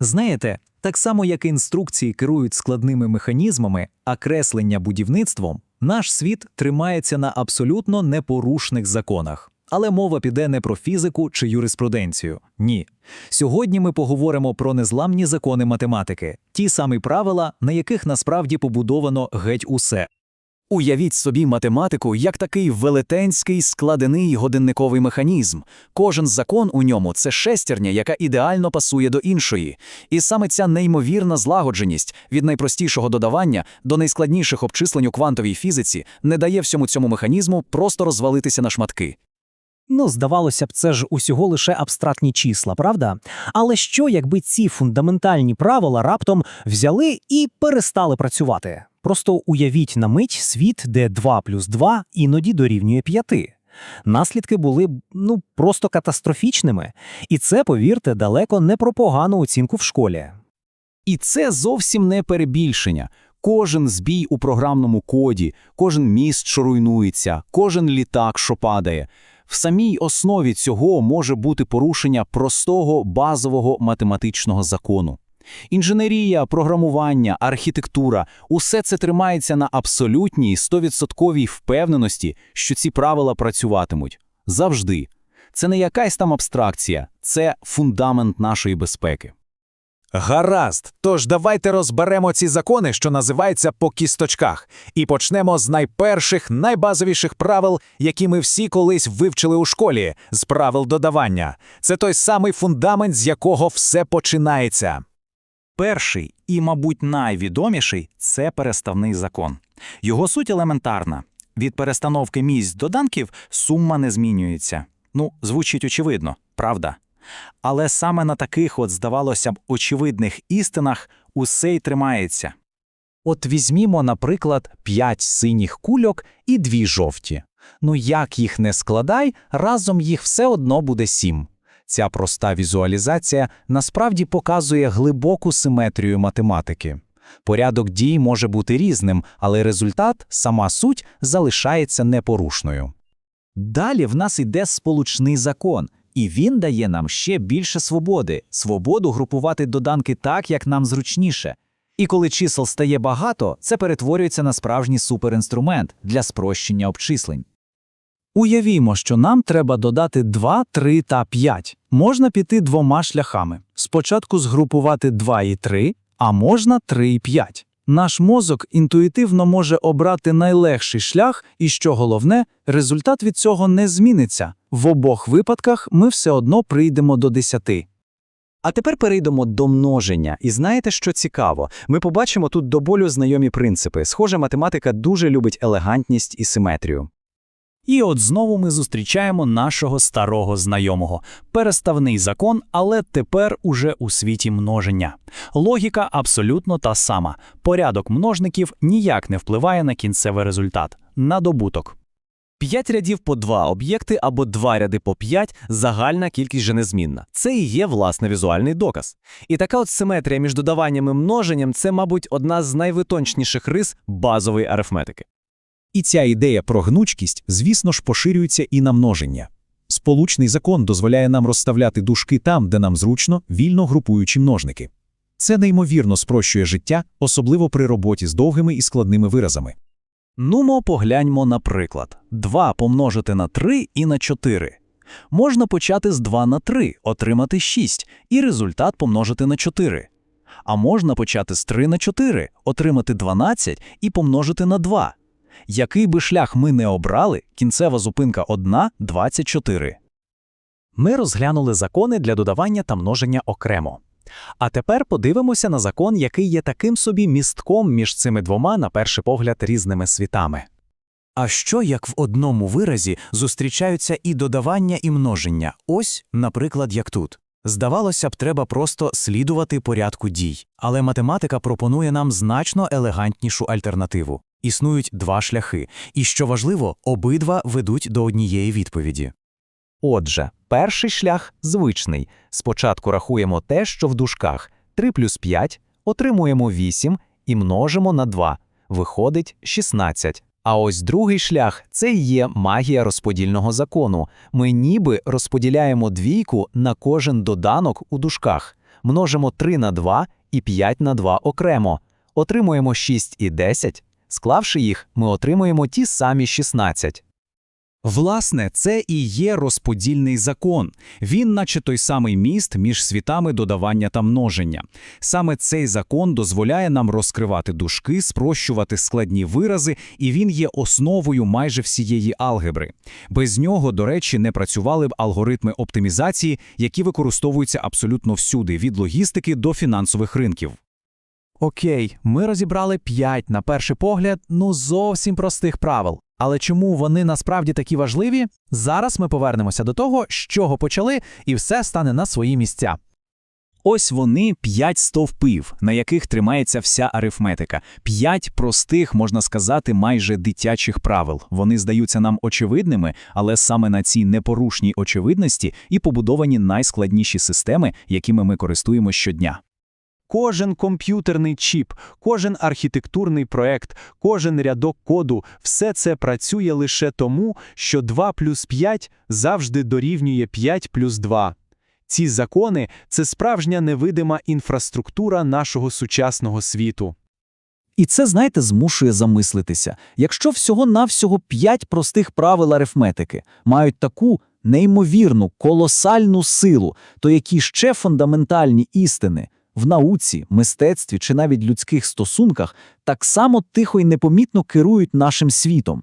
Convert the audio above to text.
Знаєте, так само як інструкції керують складними механізмами, а креслення будівництвом, наш світ тримається на абсолютно непорушних законах. Але мова піде не про фізику чи юриспруденцію. Ні. Сьогодні ми поговоримо про незламні закони математики, ті самі правила, на яких насправді побудовано геть усе. Уявіть собі математику як такий велетенський складений годинниковий механізм. Кожен закон у ньому це шестерня, яка ідеально пасує до іншої. І саме ця неймовірна злагодженість від найпростішого додавання до найскладніших обчислень у квантовій фізиці не дає всьому цьому механізму просто розвалитися на шматки. Ну, здавалося б, це ж усього лише абстрактні числа, правда? Але що, якби ці фундаментальні правила раптом взяли і перестали працювати? Просто уявіть на мить світ, де 2 плюс 2 іноді дорівнює 5. Наслідки були б ну просто катастрофічними. І це, повірте, далеко не про погану оцінку в школі. І це зовсім не перебільшення. Кожен збій у програмному коді, кожен міст, що руйнується, кожен літак, що падає. В самій основі цього може бути порушення простого базового математичного закону. Інженерія, програмування, архітектура усе це тримається на абсолютній 100% впевненості, що ці правила працюватимуть. Завжди. Це не якась там абстракція, це фундамент нашої безпеки. Гаразд, тож давайте розберемо ці закони, що називаються по кісточках, і почнемо з найперших, найбазовіших правил, які ми всі колись вивчили у школі, з правил додавання. Це той самий фундамент, з якого все починається. Перший і, мабуть, найвідоміший це переставний закон. Його суть елементарна. Від перестановки місць доданків сума не змінюється. Ну, звучить очевидно, правда? Але саме на таких, от, здавалося б, очевидних істинах усе й тримається. От візьмімо, наприклад, 5 синіх кульок і дві жовті. Ну як їх не складай, разом їх все одно буде 7. Ця проста візуалізація насправді показує глибоку симетрію математики. Порядок дій може бути різним, але результат, сама суть, залишається непорушною. Далі в нас йде сполучний закон, і він дає нам ще більше свободи, свободу групувати доданки так, як нам зручніше. І коли чисел стає багато, це перетворюється на справжній суперінструмент для спрощення обчислень. Уявімо, що нам треба додати 2, 3 та 5. Можна піти двома шляхами. Спочатку згрупувати 2 і 3, а можна 3 і 5. Наш мозок інтуїтивно може обрати найлегший шлях, і що головне, результат від цього не зміниться. В обох випадках ми все одно прийдемо до 10. А тепер перейдемо до множення. І знаєте, що цікаво? Ми побачимо тут до болю знайомі принципи. Схоже, математика дуже любить елегантність і симетрію. І от знову ми зустрічаємо нашого старого знайомого. Переставний закон, але тепер уже у світі множення. Логіка абсолютно та сама. Порядок множників ніяк не впливає на кінцевий результат на добуток. П'ять рядів по два об'єкти або два ряди по п'ять – загальна кількість же незмінна. Це і є, власне, візуальний доказ. І така от симетрія між додаванням і множенням – це, мабуть, одна з найвитончніших рис базової арифметики. І ця ідея про гнучкість, звісно ж, поширюється і на множення. Сполучний закон дозволяє нам розставляти дужки там, де нам зручно, вільно групуючи множники. Це неймовірно спрощує життя, особливо при роботі з довгими і складними виразами. Нумо погляньмо на приклад. 2 помножити на 3 і на 4. Можна почати з 2 на 3, отримати 6, і результат помножити на 4. А можна почати з 3 на 4, отримати 12 і помножити на 2. Який би шлях ми не обрали, кінцева зупинка 1 – 24. Ми розглянули закони для додавання та множення окремо. А тепер подивимося на закон, який є таким собі містком між цими двома, на перший погляд, різними світами. А що як в одному виразі зустрічаються і додавання, і множення? Ось, наприклад, як тут. Здавалося б, треба просто слідувати порядку дій, але математика пропонує нам значно елегантнішу альтернативу. Існують два шляхи, і що важливо, обидва ведуть до однієї відповіді. Отже, перший шлях звичний. Спочатку рахуємо те, що в дужках 3 плюс 5, отримуємо 8 і множимо на 2. Виходить 16. А ось другий шлях це і є магія розподільного закону. Ми ніби розподіляємо двійку на кожен доданок у дужках. множимо 3 на 2 і 5 на 2 окремо. Отримуємо 6 і 10. Склавши їх, ми отримуємо ті самі 16. Власне, це і є розподільний закон. Він, наче той самий міст між світами додавання та множення. Саме цей закон дозволяє нам розкривати дужки, спрощувати складні вирази, і він є основою майже всієї алгебри. Без нього, до речі, не працювали б алгоритми оптимізації, які використовуються абсолютно всюди, від логістики до фінансових ринків. Окей, ми розібрали 5, на перший погляд, ну зовсім простих правил. Але чому вони насправді такі важливі? Зараз ми повернемося до того, з чого почали, і все стане на свої місця. Ось вони п'ять стовпів, на яких тримається вся арифметика. П'ять простих, можна сказати, майже дитячих правил. Вони здаються нам очевидними, але саме на цій непорушній очевидності і побудовані найскладніші системи, якими ми користуємося щодня. Кожен комп'ютерний чіп, кожен архітектурний проект, кожен рядок коду – все це працює лише тому, що 2 плюс 5 завжди дорівнює 5 плюс 2. Ці закони – це справжня невидима інфраструктура нашого сучасного світу. І це, знаєте, змушує замислитися. Якщо всього-навсього п'ять простих правил арифметики мають таку неймовірну, колосальну силу, то які ще фундаментальні істини в науці, мистецтві чи навіть людських стосунках так само тихо і непомітно керують нашим світом?